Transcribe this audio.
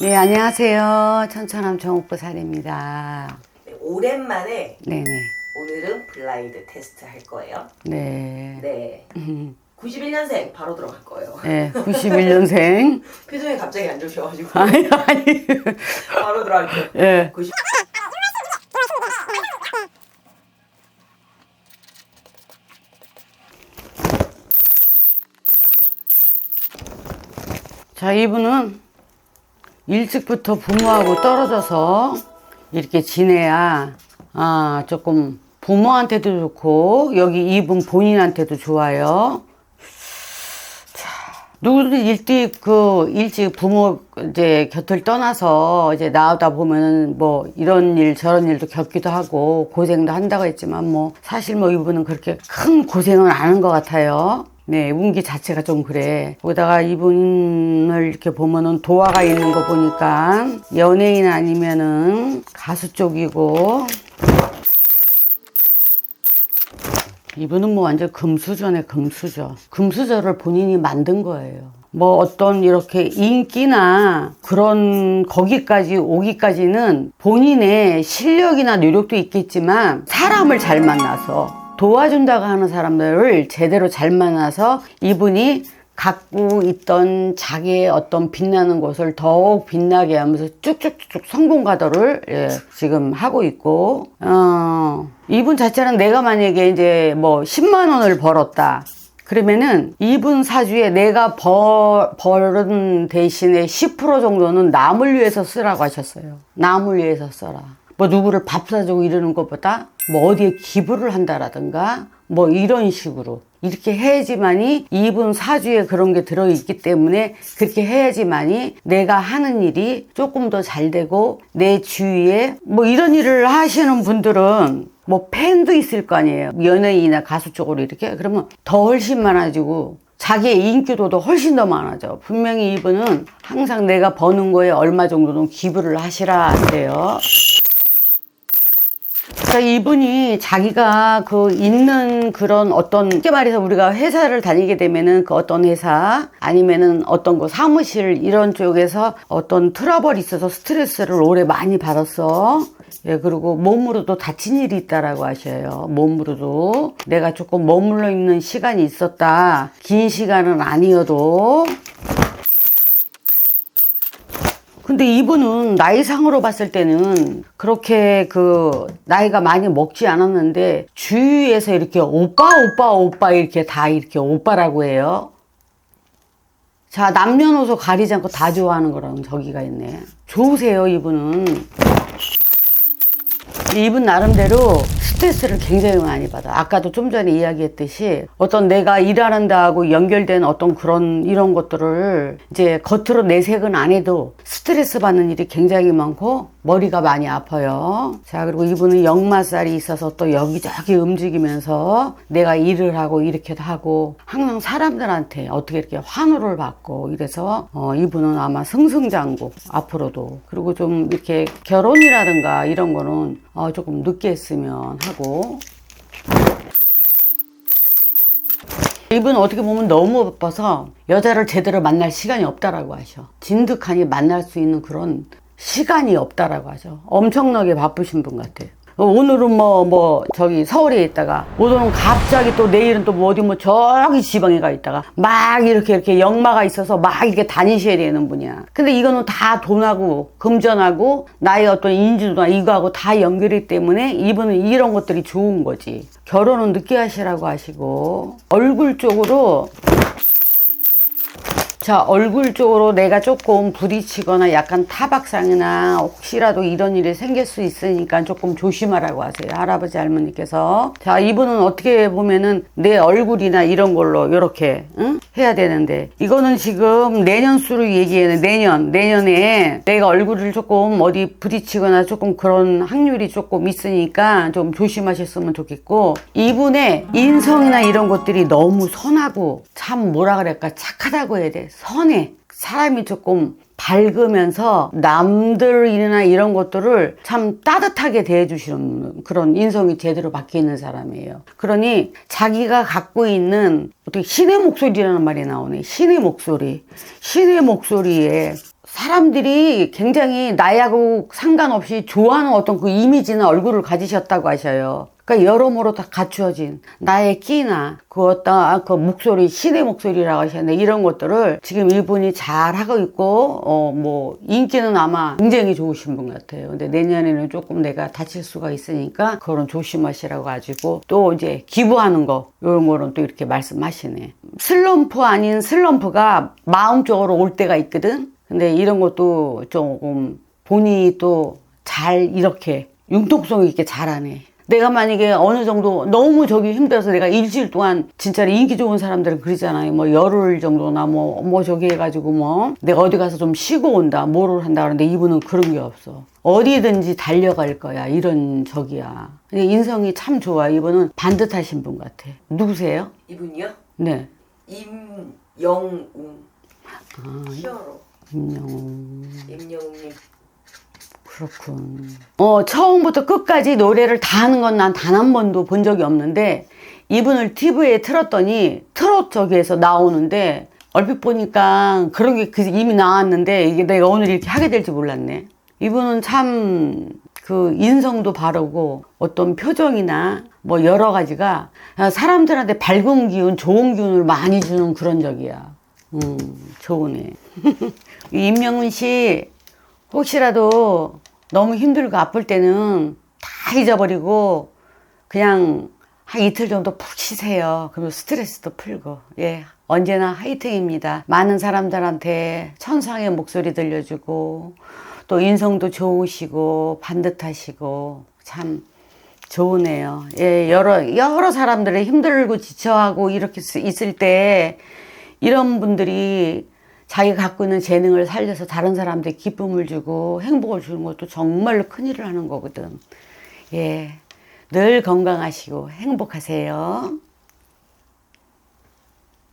네, 안녕하세요. 천천함 정옥부살입니다. 네, 오랜만에 네네. 오늘은 블라인드 테스트 할 거예요. 네. 네. 91년생 바로 들어갈 거예요. 네, 91년생. 표정이 갑자기 안 좋으셔가지고 아니, 아니. 바로 들어갈게요. 예. 90... 자, 이분은 일찍부터 부모하고 떨어져서 이렇게 지내야, 아, 조금 부모한테도 좋고, 여기 이분 본인한테도 좋아요. 누구든 일찍 그 일찍 부모 이제 곁을 떠나서 이제 나오다 보면은 뭐 이런 일 저런 일도 겪기도 하고 고생도 한다고 했지만 뭐 사실 뭐 이분은 그렇게 큰 고생은 안한것 같아요. 네, 운기 자체가 좀 그래. 거기다가 이분을 이렇게 보면은 도화가 있는 거 보니까 연예인 아니면은 가수 쪽이고. 이분은 뭐 완전 금수저네 금수저. 금수저를 본인이 만든 거예요. 뭐 어떤 이렇게 인기나 그런 거기까지 오기까지는 본인의 실력이나 노력도 있겠지만 사람을 잘 만나서 도와준다고 하는 사람들을 제대로 잘 만나서 이분이 갖고 있던 자기의 어떤 빛나는 곳을 더욱 빛나게 하면서 쭉쭉쭉 성공 가도를 예, 지금 하고 있고 어, 이분 자체는 내가 만약에 이제 뭐 10만 원을 벌었다. 그러면은 이분 사주에 내가 벌, 벌은 대신에 10% 정도는 남을 위해서 쓰라고 하셨어요. 남을 위해서 써라. 뭐 누구를 밥 사주고 이러는 것보다 뭐 어디에 기부를 한다라든가 뭐 이런 식으로 이렇게 해야지만이 이분 사주에 그런 게 들어있기 때문에 그렇게 해야지만이 내가 하는 일이 조금 더 잘 되고 내 주위에 뭐 이런 일을 하시는 분들은 뭐 팬도 있을 거 아니에요. 연예인이나 가수 쪽으로 이렇게. 그러면 더 훨씬 많아지고 자기의 인기도도 훨씬 더 많아져. 분명히 이분은 항상 내가 버는 거에 얼마 정도는 기부를 하시라 하세요 자, 이분이 자기가 그 있는 그런 어떤, 쉽게 말해서 우리가 회사를 다니게 되면은 그 어떤 회사 아니면은 어떤 거 사무실 이런 쪽에서 어떤 트러블이 있어서 스트레스를 오래 많이 받았어. 예, 그리고 몸으로도 다친 일이 있다라고 하셔요. 몸으로도. 내가 조금 머물러 있는 시간이 있었다. 긴 시간은 아니어도. 근데 이분은 나이상으로 봤을 때는 그렇게 그 나이가 많이 먹지 않았는데 주위에서 이렇게 오빠 오빠 오빠 이렇게 다 이렇게 오빠라고 해요. 자 남녀노소 가리지 않고 다 좋아하는 거라는 저기가 있네. 좋으세요 이분은. 이분 나름대로 스트레스를 굉장히 많이 받아. 아까도 좀 전에 이야기했듯이 어떤 내가 일하는 데하고 연결된 어떤 그런 이런 것들을 이제 겉으로 내색은 안 해도 스트레스 받는 일이 굉장히 많고 머리가 많이 아파요. 자, 그리고 이분은 역마살이 있어서 또 여기저기 움직이면서 내가 일을 하고 이렇게도 하고 항상 사람들한테 어떻게 이렇게 환호를 받고 이래서 어, 이분은 아마 승승장구 앞으로도 그리고 좀 이렇게 결혼이라든가 이런 거는 어, 조금 늦게 했으면 하고 이분 어떻게 보면 너무 바빠서 여자를 제대로 만날 시간이 없다라고 하셔. 진득하니 만날 수 있는 그런 시간이 없다라고 하죠. 엄청나게 바쁘신 분 같아요. 오늘은 뭐, 뭐, 저기 서울에 있다가, 오늘은 갑자기 또 내일은 또 뭐 어디 뭐 저기 지방에 가 있다가, 막 이렇게 이렇게 역마가 있어서 막 이렇게 다니셔야 되는 분이야. 근데 이거는 다 돈하고, 금전하고, 나의 어떤 인지도나 이거하고 다 연결이 때문에 이분은 이런 것들이 좋은 거지. 결혼은 늦게 하시라고 하시고, 얼굴 쪽으로 자, 얼굴 쪽으로 내가 조금 부딪히거나 약간 타박상이나 혹시라도 이런 일이 생길 수 있으니까 조금 조심하라고 하세요. 할아버지 할머니께서. 자, 이분은 어떻게 보면은 내 얼굴이나 이런 걸로 이렇게 응? 해야 되는데 이거는 지금 내년 수로 얘기해요. 내년, 내년에 내가 얼굴을 조금 어디 부딪히거나 조금 그런 확률이 조금 있으니까 좀 조심하셨으면 좋겠고 이분의 인성이나 이런 것들이 너무 선하고 참 뭐라 그럴까 착하다고 해야 돼. 선해. 사람이 조금 밝으면서 남들 일이나 이런 것들을 참 따뜻하게 대해주시는 그런 인성이 제대로 박혀 있는 사람이에요. 그러니 자기가 갖고 있는 어떻게 신의 목소리라는 말이 나오네. 신의 목소리. 신의 목소리에 사람들이 굉장히 나하고 상관없이 좋아하는 어떤 그 이미지나 얼굴을 가지셨다고 하셔요. 그러니까 여러모로 다 갖추어진 나의 끼나 그 어떤 그 목소리 신의 목소리라고 하셨는데 이런 것들을 지금 이분이 잘 하고 있고 어 뭐 인기는 아마 굉장히 좋으신 분 같아요. 근데 내년에는 조금 내가 다칠 수가 있으니까 그런 조심하시라고 가지고 또 이제 기부하는 거 이런 거는 또 이렇게 말씀하시네. 슬럼프 아닌 슬럼프가 마음적으로 올 때가 있거든. 근데 이런 것도 조금 본인이 또 잘 이렇게 융통성 있게 잘하네. 내가 만약에 어느 정도 너무 저기 힘들어서 내가 일주일 동안 진짜로 인기 좋은 사람들은 그러잖아요. 뭐 열흘 정도나 뭐, 뭐 저기 해가지고 뭐 내가 어디 가서 좀 쉬고 온다, 뭐를 한다 그러는데 이분은 그런 게 없어. 어디든지 달려갈 거야. 이런. 근데 인성이 참 좋아. 이분은 반듯하신 분 같아. 누구세요? 이분이요? 네. 임영웅 아, 히어로 임영웅. 임영웅님 그렇군. 어, 처음부터 끝까지 노래를 다 하는 건 난 단 한 번도 본 적이 없는데, 이분을 TV에 틀었더니, 트롯 저기에서 나오는데, 얼핏 보니까 그런 게 그- 이미 나왔는데, 이게 내가 오늘 이렇게 하게 될지 몰랐네. 이분은 참, 그 인성도 바르고, 어떤 표정이나, 뭐 여러 가지가, 사람들한테 밝은 기운, 좋은 기운을 많이 주는 그런 적이야. 음, 좋으네. 이 임명훈 씨, 혹시라도 너무 힘들고 아플 때는 다 잊어버리고 그냥 한 이틀 정도 푹 쉬세요. 그러면 스트레스도 풀고. 예. 언제나 화이팅입니다. 많은 사람들한테 천상의 목소리 들려주고 또 인성도 좋으시고 반듯하시고 참 좋으네요. 예, 여러, 여러 사람들이 힘들고 지쳐하고 이렇게 쓰- 있을 때 이런 분들이 자기가 갖고 있는 재능을 살려서 다른 사람들에 기쁨을 주고 행복을 주는 것도 정말로 큰일을 하는 거거든. 예. 늘 건강하시고 행복하세요.